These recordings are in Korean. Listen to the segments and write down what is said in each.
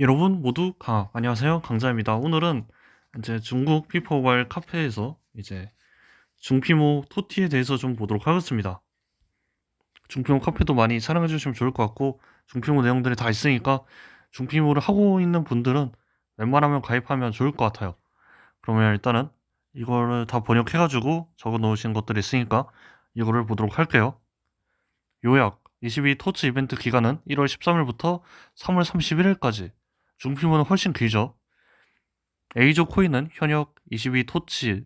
여러분 모두 강 안녕하세요 강자입니다. 오늘은 이제 중국 피포발 카페에서 이제 중피모 토티에 대해서 좀 보도록 하겠습니다. 중피모 카페도 많이 사랑해 주시면 좋을 것 같고 중피모 내용들이 다 있으니까 중피모를 하고 있는 분들은 웬만하면 가입하면 좋을 것 같아요. 그러면 일단은 이거를 다 번역해가지고 적어 놓으신 것들이 있으니까 이거를 보도록 할게요. 요약 22 토치 이벤트 기간은 1월 13일부터 3월 31일까지 중피모는 훨씬 길죠. 에이조 코인은 현역 22 토치,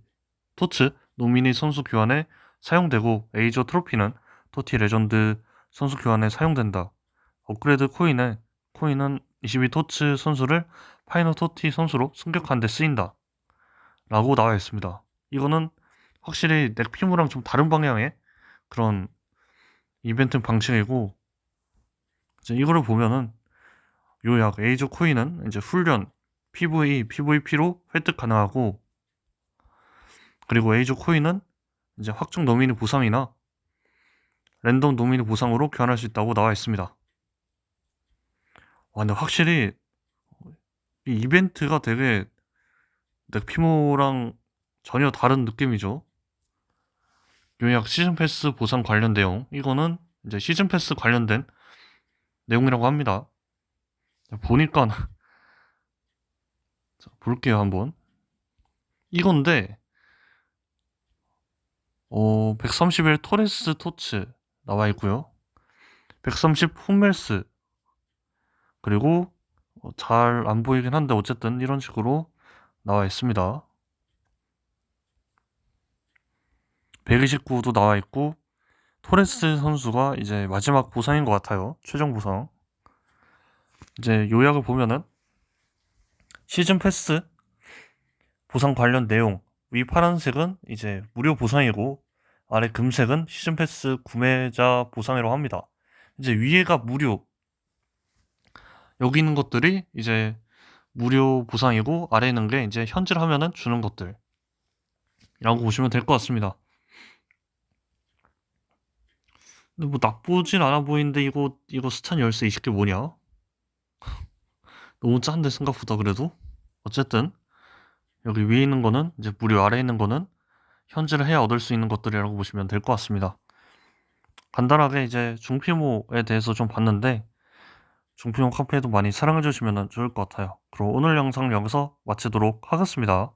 토츠 노미니 선수 교환에 사용되고 에이조 트로피는 토티 레전드 선수 교환에 사용된다. 업그레이드 코인은 코인은 22 토츠 선수를 파이널 토티 선수로 승격하는 데 쓰인다. 라고 나와 있습니다. 이거는 확실히 넥피모랑 좀 다른 방향의 그런 이벤트 방식이고 이제 이거를 보면은 요약 에이저 코인은 이제 훈련, PV, PVP로 획득 가능하고 그리고 에이저 코인은 이제 확정 노미니 보상이나 랜덤 노미니 보상으로 교환할 수 있다고 나와 있습니다. 와 근데 확실히 이 이벤트가 되게 넥피모랑 전혀 다른 느낌이죠. 요약 시즌 패스 보상 관련 내용 이거는 이제 시즌 패스 관련된 내용이라고 합니다. 보니까 자, 볼게요 한번. 이건데 어 131 토레스 토츠 나와 있고요. 130 홈멜스. 그리고 어, 잘안 보이긴 한데 어쨌든 이런 식으로 나와 있습니다. 129도 나와 있고 토레스 선수가 이제 마지막 보상인 것 같아요. 최종 보상 이제 요약을 보면은 시즌 패스 보상 관련 내용 위 파란색은 이제 무료 보상이고 아래 금색은 시즌 패스 구매자 보상이라고 합니다. 이제 위에가 무료 여기 있는 것들이 이제 무료 보상이고 아래 있는 게 이제 현질 하면은 주는 것들 이라고 보시면 될 것 같습니다. 근데 뭐 나쁘진 않아 보이는데 이거 이거 스탄 열쇠 20개 뭐냐? 너무 짠데 생각보다 그래도 어쨌든 여기 위에 있는 거는 이제 무료 아래에 있는 거는 현질을 해야 얻을 수 있는 것들이라고 보시면 될 것 같습니다. 간단하게 이제 중피모에 대해서 좀 봤는데 중피모 카페도 많이 사랑해 주시면 좋을 것 같아요. 그럼 오늘 영상 여기서 마치도록 하겠습니다.